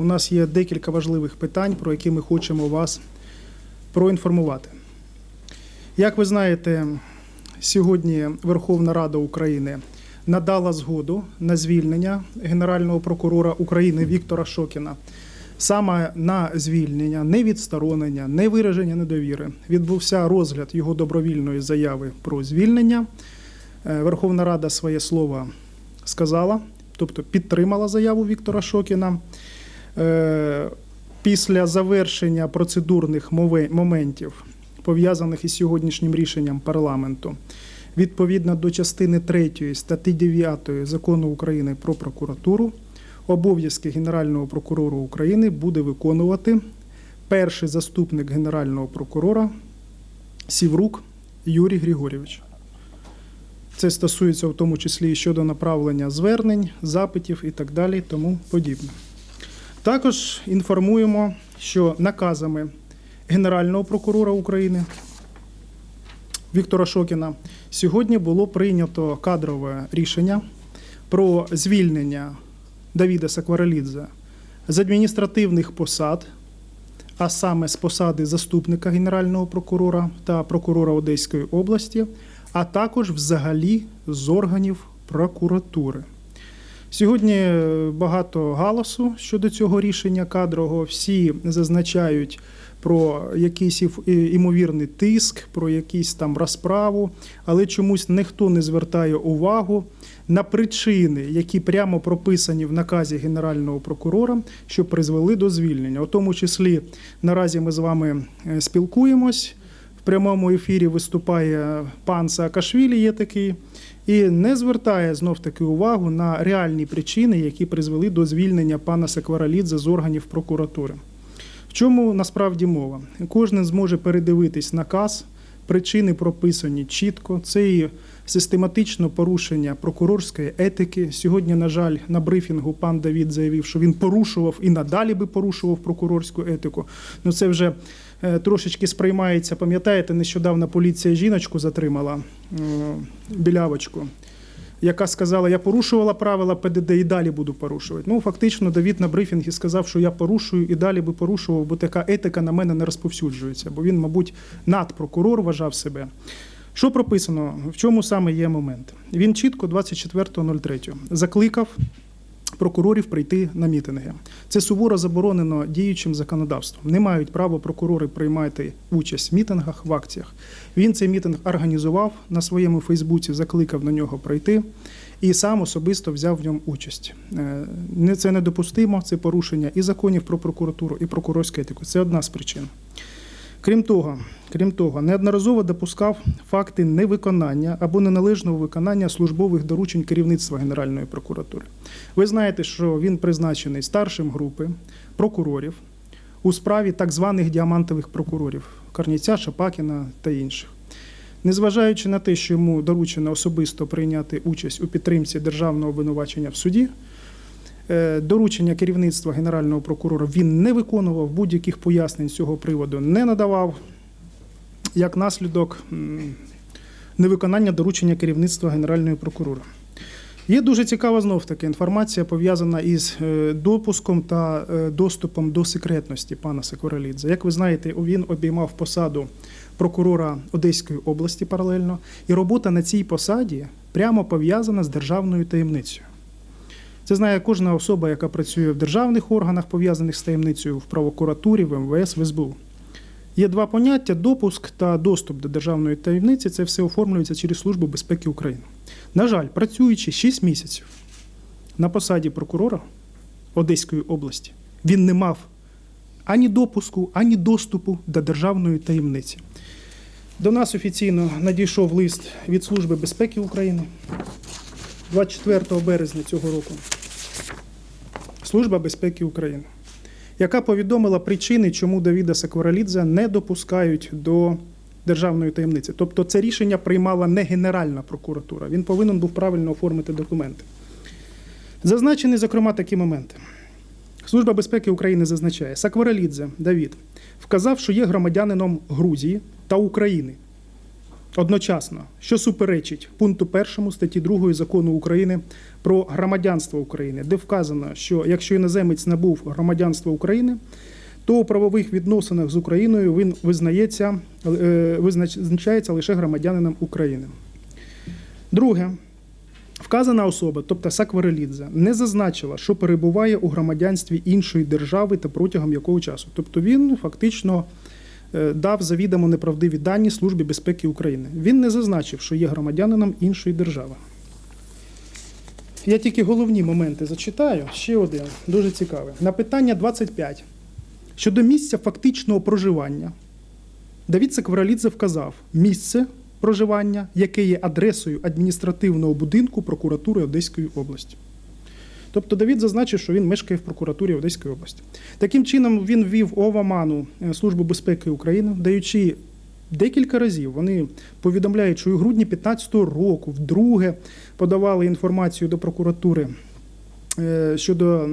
у нас є декілька важливих питань, про які ми хочемо вас проінформувати. Як ви знаєте, сьогодні Верховна Рада України надала згоду на звільнення Генерального прокурора України Віктора Шокіна. Саме на звільнення, не відсторонення, не вираження недовіри відбувся розгляд його добровільної заяви про звільнення. Е, Верховна Рада своє слово сказала, тобто підтримала заяву Віктора Шокіна. Е, Після завершення процедурних моментів, пов'язаних із сьогоднішнім рішенням парламенту, відповідно до частини 3 статті 9 закону України про прокуратуру, обов'язки Генерального прокурора України буде виконувати перший заступник Генерального прокурора Сіврук Юрій Григорійович. Це стосується в тому числі і щодо направлення звернень, запитів і так далі, тому подібне. Також інформуємо, що наказами Генерального прокурора України Віктора Шокіна сьогодні було прийнято кадрове рішення про звільнення Давіда Сакварелідзе з адміністративних посад, а саме з посади заступника Генерального прокурора та прокурора Одеської області, а також взагалі з органів прокуратури. Сьогодні е, багато галасу щодо цього рішення кадрового. Всі зазначають про якийсь імовірний тиск, про якісь там розправу, але чомусь ніхто не звертає увагу на причини, які прямо прописані в наказі Генерального прокурора, що призвели до звільнення. У тому числі наразі ми з вами е, спілкуємось. В прямому ефірі виступає пан Саакашвілі, є такий, і не звертає знов таки увагу на реальні причини, які призвели до звільнення пана Сакваралідзе з органів прокуратури. В чому насправді мова? Кожен зможе передивитись наказ, причини прописані чітко. Це і систематичне порушення прокурорської етики. Сьогодні, на жаль, на брифінгу пан Давід заявив, що він порушував і надалі би порушував прокурорську етику. Ну це вже трошечки сприймається. Пам'ятаєте, нещодавно поліція жіночку затримала е, білявочку. Яка сказала, я порушувала правила ПДД і далі буду порушувати. Ну, фактично, Давід на брифінгі сказав, що я порушую і далі би порушував, бо така етика на мене не розповсюджується. Бо він, мабуть, надпрокурор вважав себе. Що прописано? В чому саме є момент? Він чітко 24.03 закликав прокурорів прийти на мітинги. Це суворо заборонено діючим законодавством. Не мають права прокурори приймати участь в мітингах, в акціях. Він цей мітинг організував на своєму Фейсбуці, закликав на нього прийти і сам особисто взяв в ньому участь. Е, Це недопустимо, це порушення і законів про прокуратуру, і прокурорську етику. Це одна з причин. Крім того, крім того, неодноразово допускав факти невиконання або неналежного виконання службових доручень керівництва Генеральної прокуратури. Ви знаєте, що він призначений старшим групи прокурорів у справі так званих діамантових прокурорів Карніця, Шапакіна та інших. Незважаючи на те, що йому доручено особисто прийняти участь у підтримці державного обвинувачення в суді, Доручення керівництва Генерального прокурора він не виконував, будь-яких пояснень з цього приводу не надавав. Як наслідок невиконання доручення керівництва Генеральної прокуратури. Є дуже цікава знов таки інформація пов'язана із е, допуском та е, доступом до секретності пана Секорелідзе. Як ви знаєте, він обіймав посаду прокурора Одеської області паралельно, і робота на цій посаді прямо пов'язана з державною таємницею. Це знає кожна особа, яка працює в державних органах, пов'язаних з таємницею в прокуратурі, в МВС, в СБУ. Є два поняття: допуск та доступ до державної таємниці. Це все оформлюється через Службу безпеки України. На жаль, працюючи 6 місяців на посаді прокурора Одеської області, він не мав ані допуску, ані доступу до державної таємниці. До нас офіційно надійшов лист від Служби безпеки України 24 березня цього року. Служба безпеки України, яка повідомила причини, чому Давіда Сакваралідзе не допускають до державної таємниці. Тобто це рішення приймала не Генеральна прокуратура. Він повинен був правильно оформити документи. Зазначені, зокрема, такі моменти. Служба безпеки України зазначає, Сакваралідзе Давід вказав, що є громадянином Грузії та України. Одночасно, що суперечить пункту 1 статті 2 закону України про громадянство України, де вказано, що якщо іноземець набув громадянство України, то у правових відносинах з Україною він визнається, е, визначається лише громадянином України. Друге, вказана особа, тобто Сакварелідзе, не зазначила, що перебуває у громадянстві іншої держави та протягом якого часу. Тобто він фактично дав завідомо неправдиві дані Службі безпеки України. Він не зазначив, що є громадянином іншої держави. Я тільки головні моменти зачитаю. Ще один дуже цікавий. На питання 25. Щодо місця фактичного проживання, Давід Сакваралідзе вказав місце проживання, яке є адресою адміністративного будинку прокуратури Одеської області. Тобто Давід зазначив, що він мешкає в прокуратурі Одеської області. Таким чином, він ввів Оваману е, Службу безпеки України, даючи декілька разів. Вони повідомляють, що у грудні 2015 року вдруге подавали інформацію до прокуратури е, щодо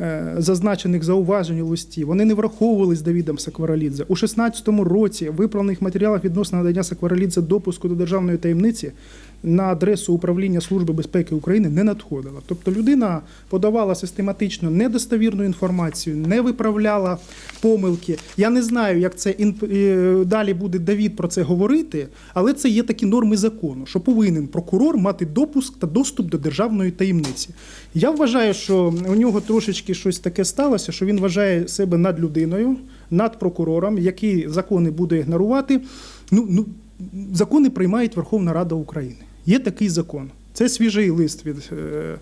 е, зазначених зауважень у листі. Вони не враховувались Давідом Сакваралідзе. У 16-му році виправлених матеріалах відносно надання Сакваралідзе допуску до державної таємниці на адресу управління Служби безпеки України не надходила. Тобто людина подавала систематично недостовірну інформацію, не виправляла помилки. Я не знаю, як це е, далі буде Давід про це говорити, але це є такі норми закону, що повинен прокурор мати допуск та доступ до державної таємниці. Я вважаю, що у нього трошечки щось таке сталося, що він вважає себе над людиною, над прокурором, який закони буде ігнорувати. Ну, ну, закони приймає Верховна Рада України. Є такий закон. Це свіжий лист від е,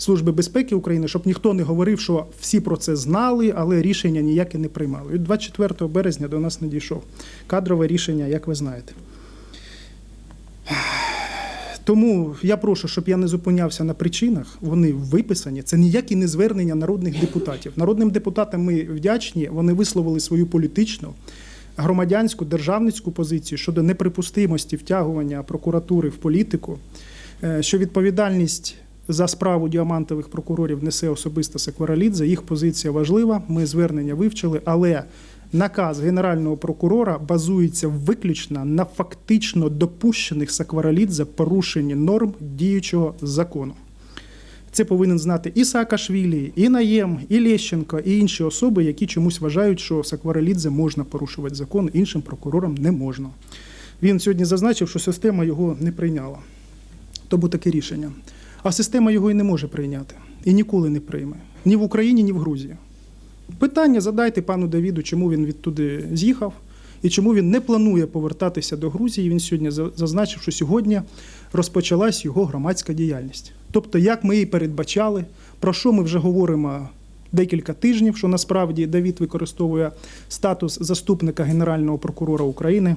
Служби безпеки України, щоб ніхто не говорив, що всі про це знали, але рішення ніяке не приймали. Від 24 березня до нас надійшов кадрове рішення, як ви знаєте. Тому я прошу, щоб я не зупинявся на причинах. Вони виписані. Це ніякі не звернення народних депутатів. Народним депутатам ми вдячні. Вони висловили свою політичну, громадянську, державницьку позицію щодо неприпустимості втягування прокуратури в політику, е, що відповідальність за справу діамантових прокурорів несе особисто Секваралідзе. Їх позиція важлива. Ми звернення вивчили, але наказ генерального прокурора базується виключно на фактично допущених Сакваралідзе порушенні норм діючого закону. Це повинен знати і Саакашвілі, і Наєм, і Лещенко, і інші особи, які чомусь вважають, що Сакваралідзе можна порушувати закон, іншим прокурорам не можна. Він сьогодні зазначив, що система його не прийняла. Тому таке рішення. А система його і не може прийняти. І ніколи не прийме. Ні в Україні, ні в Грузії. Питання задайте пану Давіду, чому він відтуди з'їхав і чому він не планує повертатися до Грузії. Він сьогодні зазначив, що сьогодні розпочалась його громадська діяльність. Тобто, як ми і передбачали, про що ми вже говоримо декілька тижнів, що насправді Давід використовує статус заступника Генерального прокурора України.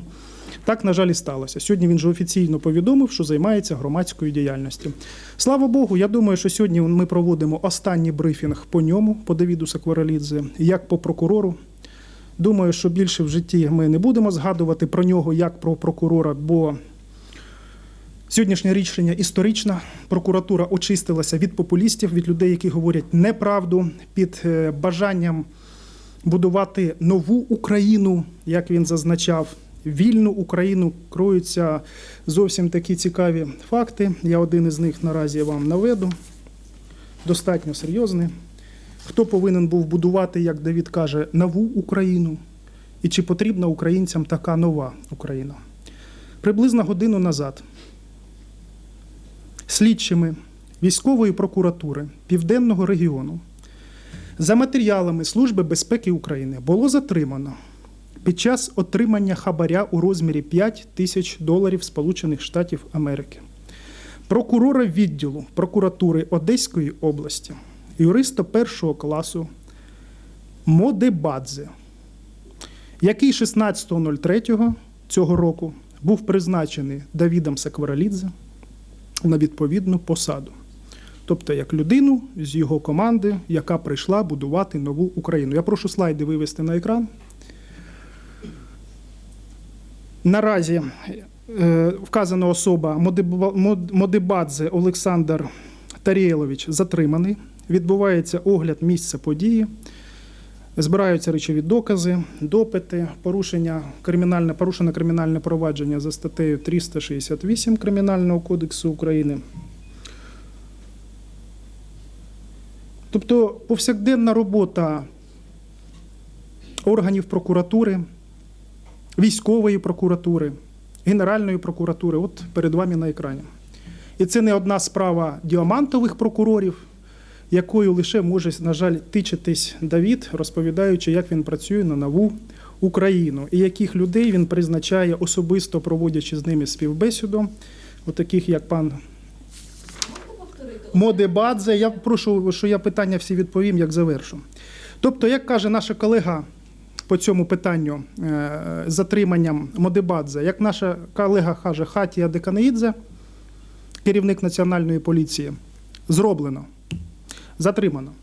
Так, на жаль, і сталося. Сьогодні він же офіційно повідомив, що займається громадською діяльністю. Слава Богу, я думаю, що сьогодні ми проводимо останній брифінг по ньому, по Давіду Сакваралідзе, як по прокурору. Думаю, що більше в житті ми не будемо згадувати про нього як про прокурора, бо сьогоднішнє рішення історичне. Прокуратура очистилася від популістів, від людей, які говорять неправду під е, бажанням будувати нову Україну, як він зазначав. Вільну Україну кроються зовсім такі цікаві факти. Я один із них наразі вам наведу. Достатньо серйозний. Хто повинен був будувати, як Давід каже, нову Україну? І чи потрібна українцям така нова Україна? Приблизно годину назад слідчими військової прокуратури Південного регіону за матеріалами Служби безпеки України було затримано під час отримання хабаря у розмірі 5 тисяч доларів Сполучених Штатів Америки. Прокурора відділу прокуратури Одеської області, юриста першого класу Модебадзе, який 16.03 цього року був призначений Давідом Сакваралідзе на відповідну посаду. Тобто як людину з його команди, яка прийшла будувати нову Україну. Я прошу слайди вивести на екран. Наразі е, вказана особа Модеба- Мод- Модебадзе Олександр Тарєлович затриманий. Відбувається огляд місця події. Збираються речові докази, допити, порушення кримінальне, порушено кримінальне провадження за статтею 368 Кримінального кодексу України. Тобто повсякденна робота органів прокуратури, військової прокуратури, Генеральної прокуратури, от перед вами на екрані. І це не одна справа діамантових прокурорів, якою лише може, на жаль, тичитись Давід, розповідаючи, як він працює на нову Україну і яких людей він призначає особисто проводячи з ними співбесіду, от таких як пан Модебадзе. Я прошу, що я питання всі відповім, як завершу. Тобто, як каже наша колега по цьому питанню е, затриманням Модебадзе, як наша колега каже Хатія Деканаїдзе, керівник національної поліції, зроблено, затримано.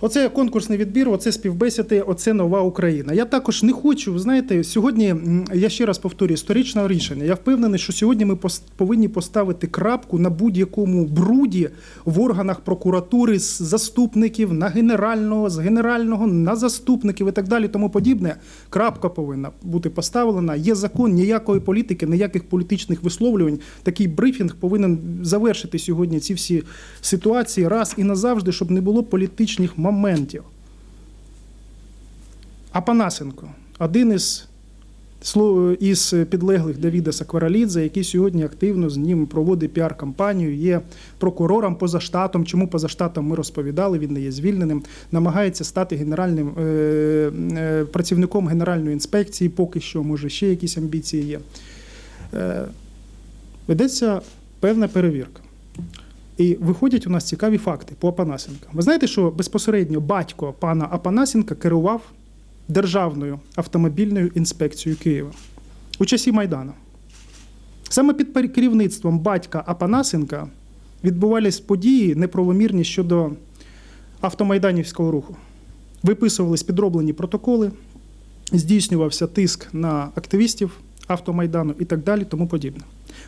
Оце конкурсний відбір, оце співбесіди, оце нова Україна. Я також не хочу, ви знаєте, сьогодні я ще раз повторюю, історичне рішення. Я впевнений, що сьогодні ми повинні поставити крапку на будь-якому бруді в органах прокуратури з заступників на генерального, з генерального на заступників і так далі. Тому подібне. Крапка повинна бути поставлена. Є закон, ніякої політики, ніяких політичних висловлювань. Такий брифінг повинен завершити сьогодні ці всі ситуації раз і назавжди, щоб не було політичних моментів. Апанасенко, один із із підлеглих Давіда Сакваралідзе, який сьогодні активно з ним проводить піар-кампанію, є прокурором поза штатом. Чому поза штатом ми розповідали, він не є звільненим, намагається стати генеральним е, е, працівником генеральної інспекції. Поки що, може, ще якісь амбіції є. Е, ведеться певна перевірка. І виходять у нас цікаві факти по Апанасенка. Ви знаєте, що безпосередньо батько пана Апанасенка керував Державною автомобільною інспекцією Києва у часі Майдану. Саме під керівництвом батька Апанасенка відбувались події неправомірні щодо автомайданівського руху. Виписувались підроблені протоколи, здійснювався тиск на активістів автомайдану і так далі, тому подібне.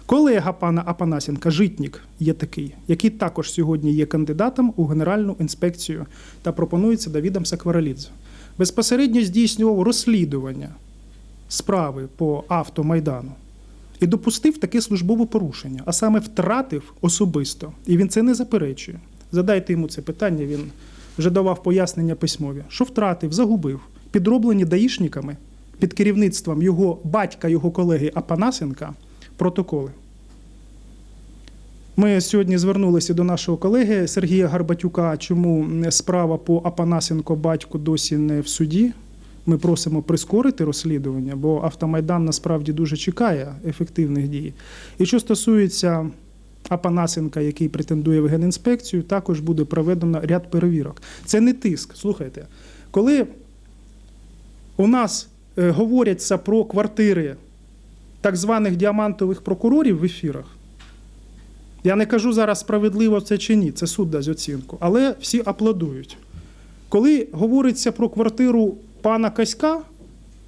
Колега пана Апанасенка, Житнік, є такий, який також сьогодні є кандидатом у Генеральну інспекцію та пропонується Давідом Сакваралідзе. Безпосередньо здійснював розслідування справи по автомайдану і допустив таке службове порушення, а саме втратив особисто. І він це не заперечує. Задайте йому це питання, він вже давав пояснення письмові, що втратив, загубив, підроблені даїшниками під керівництвом його батька, його колеги Апанасенка протоколи. Ми сьогодні звернулися до нашого колеги Сергія Гарбатюка, чому справа по Апанасенко батьку досі не в суді. Ми просимо прискорити розслідування, бо автомайдан насправді дуже чекає ефективних дій. І що стосується Апанасенка, який претендує в генінспекцію, також буде проведено ряд перевірок. Це не тиск. Слухайте, коли у нас е, говоряться про квартири так званих діамантових прокурорів в ефірах, я не кажу зараз справедливо це чи ні, це суд дасть оцінку, але всі аплодують. Коли говориться про квартиру пана Каська,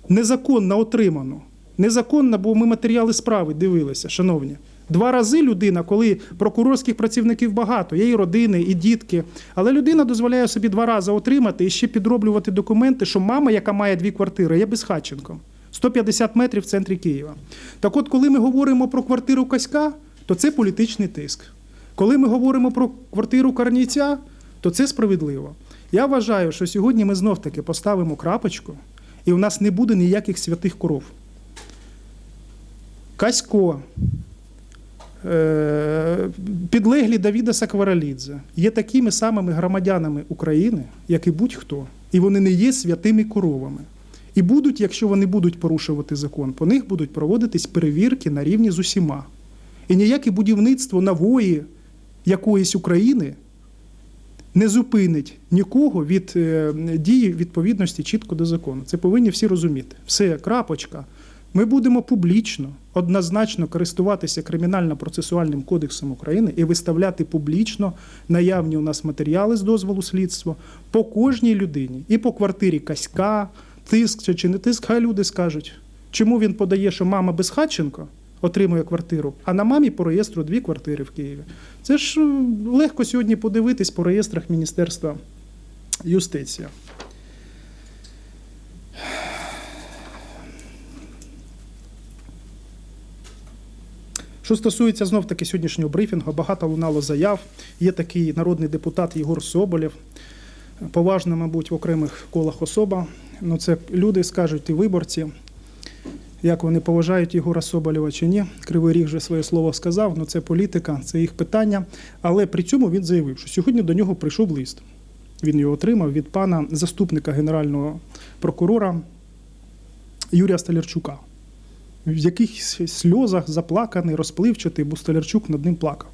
незаконно отриману, незаконно, бо ми матеріали справи дивилися, шановні. Два рази людина, коли прокурорських працівників багато, є і родини, і дітки, але людина дозволяє собі два рази отримати і ще підроблювати документи, що мама, яка має дві квартири, є безхатченком. 150 метрів в центрі Києва. Так от, коли ми говоримо про квартиру Каська, то це політичний тиск. Коли ми говоримо про квартиру Карнійця, то це справедливо. Я вважаю, що сьогодні ми знов-таки поставимо крапочку, і у нас не буде ніяких святих коров. Касько, е, підлеглі Давіда Сакваралідзе є такими самими громадянами України, як і будь-хто. І вони не є святими коровами. І будуть, якщо вони будуть порушувати закон, по них будуть проводитись перевірки на рівні з усіма. І ніяке будівництво нової якоїсь України не зупинить нікого від е, дії відповідності чітко до закону. Це повинні всі розуміти. Все, крапочка. Ми будемо публічно, однозначно користуватися кримінально-процесуальним кодексом України і виставляти публічно наявні у нас матеріали з дозволу слідства по кожній людині, і по квартирі Каська, тиск чи не тиск, хай люди скажуть. Чому він подає, що мама без безхатченко отримує квартиру, а на мамі по реєстру дві квартири в Києві? Це ж легко сьогодні подивитись по реєстрах Міністерства юстиції. Що стосується знов таки сьогоднішнього брифінгу, багато лунало заяв. Є такий народний депутат Єгор Соболєв, поважна, мабуть, в окремих колах особа. Ну, це люди скажуть і виборці, як вони поважають Єгора Соболєва чи ні. Кривий ріг вже своє слово сказав, ну це політика, це їх питання. Але при цьому він заявив, що сьогодні до нього прийшов лист. Він його отримав від пана заступника генерального прокурора Юрія Столярчука. В якихось сльозах заплаканий, розпливчатий, бо Столярчук над ним плакав.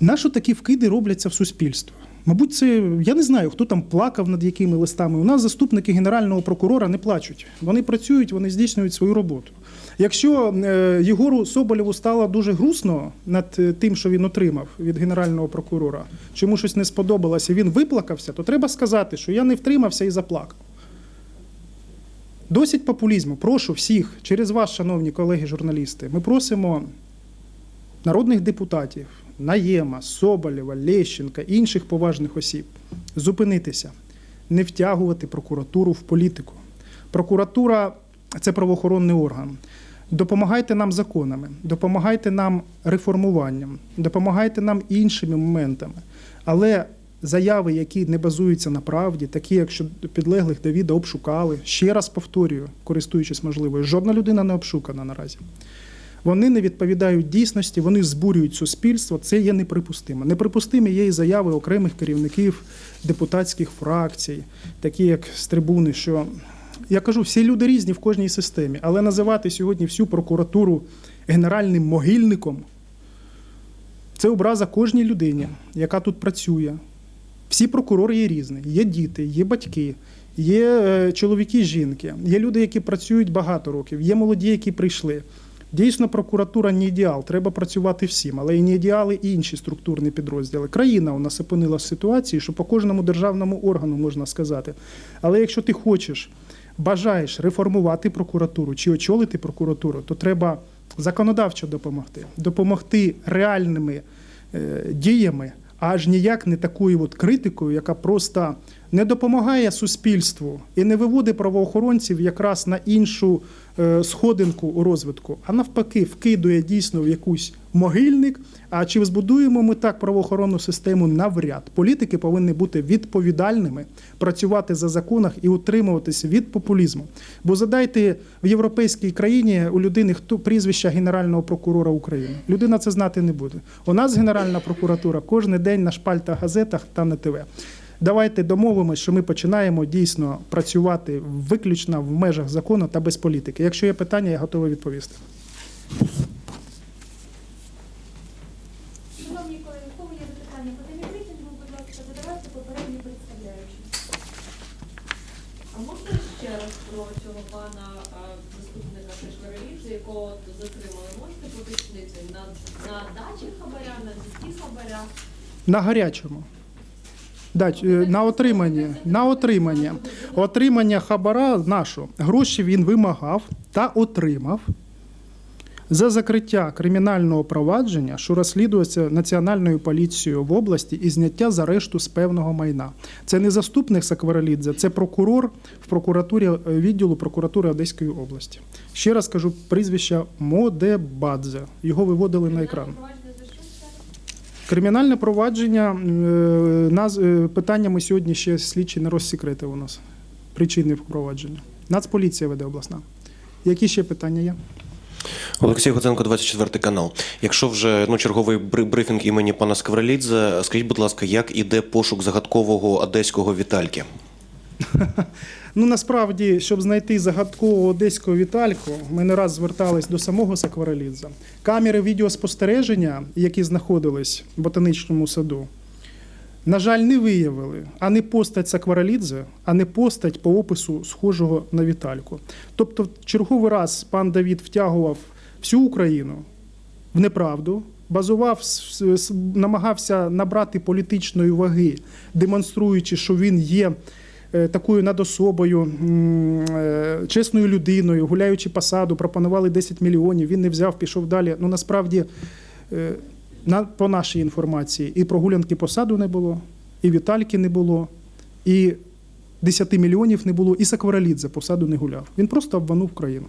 Нащо такі вкиди робляться в суспільство? Мабуть, це я не знаю, хто там плакав над якими листами. У нас заступники генерального прокурора не плачуть. Вони працюють, вони здійснюють свою роботу. Якщо е, Єгору Соболєву стало дуже грустно над е, тим, що він отримав від генерального прокурора, чому щось не сподобалося, він виплакався, то треба сказати, що я не втримався і заплакав. Досить популізму. Прошу всіх, через вас, шановні колеги-журналісти, ми просимо народних депутатів, Наєма, Соболєва, Лещенка, інших поважних осіб зупинитися, не втягувати прокуратуру в політику. Прокуратура це правоохоронний орган. Допомагайте нам законами, допомагайте нам реформуванням, допомагайте нам іншими моментами. Але заяви, які не базуються на правді, такі, як що підлеглих Давіда обшукали, ще раз повторюю, користуючись можливою, жодна людина не обшукана наразі. Вони не відповідають дійсності, вони збурюють суспільство. Це є неприпустимо. Неприпустимі є і заяви окремих керівників депутатських фракцій, такі як з трибуни, що я кажу, всі люди різні в кожній системі, але називати сьогодні всю прокуратуру генеральним могильником це образа кожній людині, яка тут працює. Всі прокурори є різні. Є діти, є батьки, є е, чоловіки, жінки, є люди, які працюють багато років, є молоді, які прийшли. Дійсно, прокуратура не ідеал, треба працювати всім, але і не ідеали і інші структурні підрозділи. Країна у нас опинилася в ситуації, що по кожному державному органу можна сказати. Але якщо ти хочеш, бажаєш реформувати прокуратуру чи очолити прокуратуру, то треба законодавчо допомогти, допомогти реальними е, діями, аж ніяк не такою от критикою, яка просто не допомагає суспільству і не виводить правоохоронців якраз на іншу е, сходинку у розвитку, а навпаки, вкидує дійсно в якусь могильник. А чи збудуємо ми так правоохоронну систему навряд? Політики повинні бути відповідальними, працювати за законах і утримуватися від популізму. Бо задайте в європейській країні у людини хто прізвища генерального прокурора України. Людина це знати не буде. У нас Генеральна прокуратура кожен день на шпальтах газетах та на ТВ. Давайте домовимось, що ми починаємо дійсно працювати виключно в межах закону та без політики. Якщо є питання, я готовий відповісти. Шановні колеги, у кого є запитання по темі брифінгу, будь ласка, задавайте попередньо представляючись. А можна ще раз про цього пана заступника Шешварелідзе, якого затримали? Можете поточнити на, на дачі хабаря, на дітки хабаря? На гарячому. Дать, е, на отримання, на отримання. Отримання хабара нашу. Гроші він вимагав та отримав за закриття кримінального провадження, що розслідується Національною поліцією в області і зняття з арешту з певного майна. Це не заступник Сакваралідзе, це прокурор в прокуратурі е, відділу прокуратури Одеської області. Ще раз кажу прізвище Модебадзе. Його виводили на екран. Провадження за що це? Кримінальне провадження е, наз, е, питання ми сьогодні ще слідчі не розсекретив у нас. Причини впровадження. Нацполіція веде обласна. Які ще питання є? Олексій Гудзенко, 24 канал. Якщо вже ну, черговий бри- брифінг імені пана Скварелідзе, скажіть, будь ласка, як іде пошук загадкового одеського Вітальки? Ну насправді, щоб знайти загадкового одеського Вітальку, ми не раз звертались до самого Сакварелідза. Камери відеоспостереження, які знаходились в ботанічному саду, на жаль, не виявили а не постать Сакварелідзе, а не постать по опису схожого на Вітальку. Тобто, в черговий раз пан Давід втягував всю Україну в неправду, базував, намагався набрати політичної ваги, демонструючи, що він є такою надособою, м, е, чесною людиною, гуляючи посаду, пропонували 10 мільйонів. Він не взяв, пішов далі. Ну насправді, е, по нашій інформації, і прогулянки посаду не було, і Вітальки не було, і 10 мільйонів не було, і Сакваралідзе посаду не гуляв. Він просто обманув країну.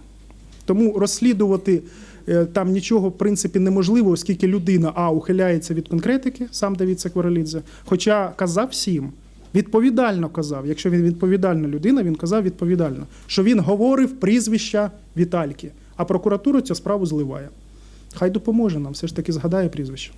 Тому розслідувати е, там нічого в принципі неможливо, оскільки людина а ухиляється від конкретики, сам Давід Секварелідзе, хоча казав всім. Відповідально казав, якщо він відповідальна людина, він казав відповідально, що він говорив прізвища Вітальки, а прокуратура цю справу зливає. Хай допоможе нам, все ж таки згадає прізвище.